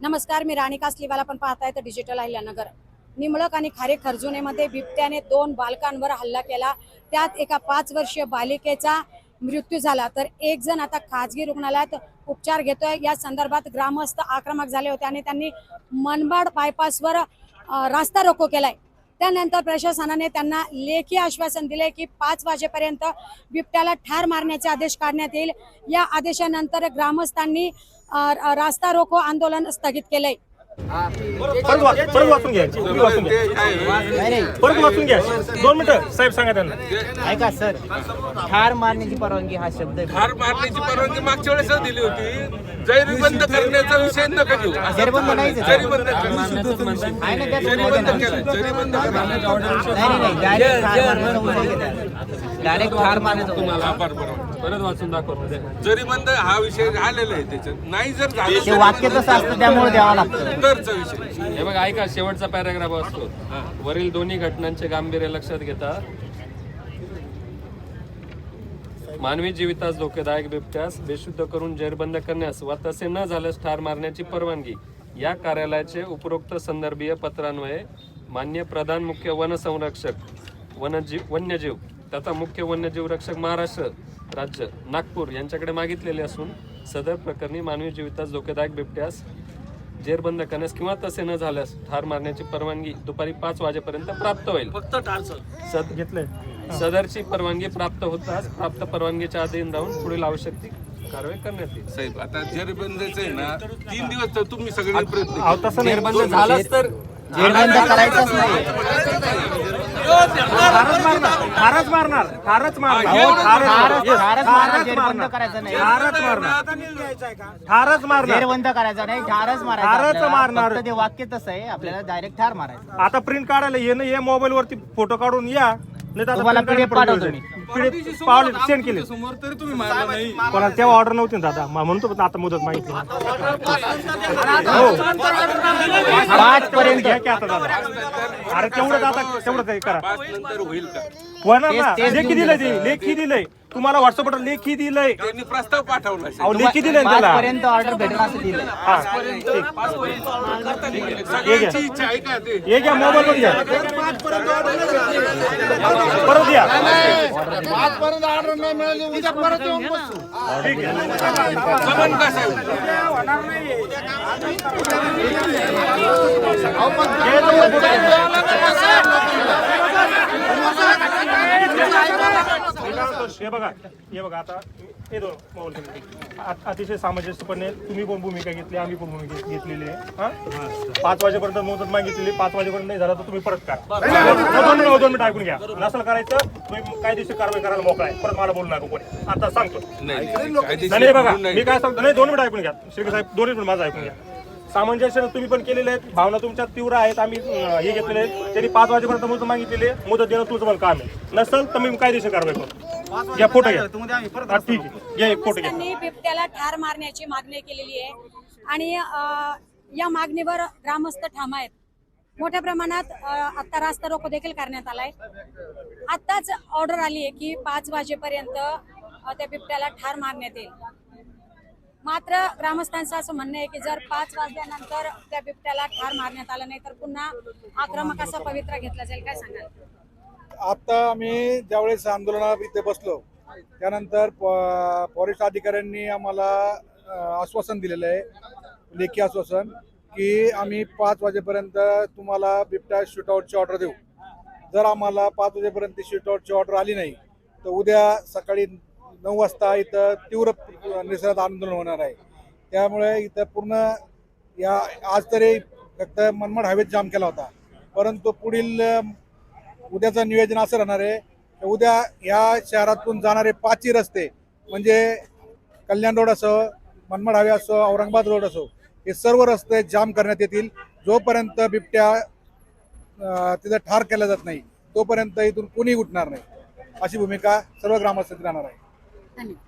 नमस्कार मी राणी कासलीवाला पण पाहताय तर डिजिटल अहिल्यानगर. निमळक आणि खारे खर्जुनेमध्ये बिबट्याने दोन बालकांवर हल्ला केला. त्यात एका पाच वर्षीय बालिकेचा मृत्यू झाला. तर एक जण आता खाजगी रुग्णालयात उपचार घेतोय. या संदर्भात ग्रामस्थ आक्रमक झाले होते आणि त्यांनी मनबाड बायपासवर रास्ता रोको केलाय. त्यानंतर प्रशासनाने त्यांना लेखी आश्वासन दिले की पाच वाजेपर्यंत बिबट्याला ठार मारण्याचे आदेश काढण्यात येईल. या आदेशानंतर ग्रामस्थांनी रास्ता रोको आंदोलन स्थगित केलंय. परत वा- परत वाचून घ्या. तुम्ही वाचून घ्या. परत वाचून घ्या. दोन मिनिटं. साहेब सांगा त्यांना. ऐका सर. ठार मारण्याची परवानगी हा शब्द आहे. हार मारण्याची परवानगी मागच्या वेळेस दिली होती. जैरी बंद करण्याचा विषय नका घेऊ. जैरबंद नाही नाही डायरेक्ट ठार मारण्याचा ठार. हा, बरं. परत वाचून दाखव जरी बंद हा विषय आलेला आहे त्याच्यात. नाही जर वाक्य तसं असतं त्यामुळे द्यावं लागतं. तरचा विषय. हे बघा ऐका शेवटचा पॅराग्राफ असतो. वरील दोन्ही घटनांचे गांभीर्य लक्षात घेता. मानवी जीवितास धोकेदायक बिबट्यास बेशुद्ध करून जेरबंद करण्यास व तसे न झाल्यास ठार मारण्याची परवानगी. या कार्यालयाचे उपरोक्त संदर्भीय पत्रान्वये मान्य प्रधान मुख्य वनसंरक्षक वनजीव वन्यजीव तथा मुख्य वन्यजीव रक्षक महाराष्ट्र राज्य नागपूर यांच्याकडे मागितलेले असून सदर प्रकरणी मानवी जीवितास धोकेदायक बिबट्यास जेरबंद करण्यास किंवा तसे न झाल्यास ठार मारण्याची परवानगी दुपारी पाच वाजेपर्यंत प्राप्त होईल. फक्त ठार सद घेतलंय. सदरची परवानगी प्राप्त होताच प्राप्त परवानगीच्या अधीन राहून पुढील आवश्यक ती कारवाई करण्यात येईल. साहेब आता जरी बंदच आहे ना तीन दिवस तर तुम्ही सगळे प्रयत्न अहो तसं नाही. जेरबंद झालाच तर जेरबंद करायचंच नाही. फारच मारणार. फारच मारणार. ठारच ठारच मारणार. मारणार. करायचं नाही फारच मारणार. करायचं नाही ठारच ठारच. मारणार. ते वाक्य तसं आहे. आपल्याला डायरेक्ट ठार मारायचं. आता प्रिंट काढायला ये ना ये मोबाईल वरती फोटो काढून या. नाही आता तुम्हाला PDF पाठवतो पावले सेंड केले. समोर तरी तुम्ही मारला नाही. तेव्हा ऑर्डर नव्हती ना दादा. मग म्हणतो पण आता मुदत माहिती हो. पाच पर्यंत घ्या की आता दादा. अरे तेवढं दादा तेवढं काही करा. पाच नंतर होईल का? होणार ना. तेच- तेच लेखी घेऊन दिलंय. ते. लेखी दिलंय. तुम्हाला व्हॉट्सअपवर लेखी दिलंय. त्यांनी प्रस्ताव पाठवला अहो लेखी दिलंय ना त्याला? पर्यंत ऑर्डर भेटेल असं दिलं हा. सगळ्यांची इच्छा आहे का ते? हे घ्या मोबाईल वर घ्या. परत या. जमन का साहेब हे बघा हे बघा आता हे दोन. आ- अतिशय सामंजस्यपणे तुम्ही पण भूमिका घेतली आम्ही पण भूमिका घेतलेली आहे. हा? पाच वाजेपर्यंत मुदत मागितलेली पाच वाजेपर्यंत नाही झाला तर तुम्ही परत करा. दोन मिनिट दोन मिनिट ऐकून घ्या. नसल करायचं तुम्ही कायदेशीर कारवाई करायला मोकळा आहे. परत मला बोलू नका कोणी आता सांगतो. नाही बघा मी काय सांगतो नाही दोन मिनिट ऐकून घ्या. श्री साहेब दोन मिनिट माझं ऐकून घ्या. सामंजस्यानं तुम्ही पण केलेले आहेत भावना तुमच्या तीव्र आहेत आम्ही हे घेतलेले आहेत. त्यांनी पाच वाजेपर्यंत मुदत मागितलेली आहे मुदत देणं तुझं पण काम आहे. नसल तर मी कायदेशीर कारवाई करतो घ्या फोटो घ्या. हा, ठीक आहे. घ्या एक फोटो घ्या. बिबट्याला ठार मारण्याची मागणी केलेली आहे. आणि अ, या मागणीवर ग्रामस्थ ठाम आहेत. मोठ्या प्रमाणात अ, आता रास्ता रोको देखील करण्यात आलाय. आताच ऑर्डर आली आहे की पाच वाजेपर्यंत अ, त्या बिबट्याला ठार मारण्यात येईल. मात्र ग्रामस्थांचं असं म्हणणं आहे की जर पाच वाजल्यानंतर त्या बिबट्याला ठार मारण्यात आलं नाही तर पुन्हा आक्रमक असा पवित्रा घेतला जाईल. काय सांगाल? आता आम्ही ज्यावेळेस आंदोलनात इथे बसलो त्यानंतर फॉरेस्ट अधिकाऱ्यांनी आम्हाला आश्वासन दिलेलं आहे लेखी आश्वासन की आम्ही पाच वाजेपर्यंत तुम्हाला बिबट्या शूटआउटची ऑर्डर देऊ. जर आम्हाला पाच वाजेपर्यंत शूटआउटची ऑर्डर आली नाही तर उद्या सकाळी नऊ वाजता इथं तीव्र निसर्गात आंदोलन होणार आहे. त्यामुळे इथं पूर्ण या आज तरी फक्त मनमाड हवेत जाम केला होता. परंतु पुढील उद्याचं नियोजन असं राहणार आहे उद्या या शहरातून जाणारे पाचही रस्ते म्हणजे कल्याण रोड असो मनमाड हवे असो औरंगाबाद रोड असो हे सर्व रस्ते जाम करण्यात येतील. जोपर्यंत बिबट्या तिथं ठार केला जात नाही तोपर्यंत इथून कोणी उठणार नाही. अशी भूमिका सर्व ग्रामस्थांची राहणार आहे. धन्यवाद.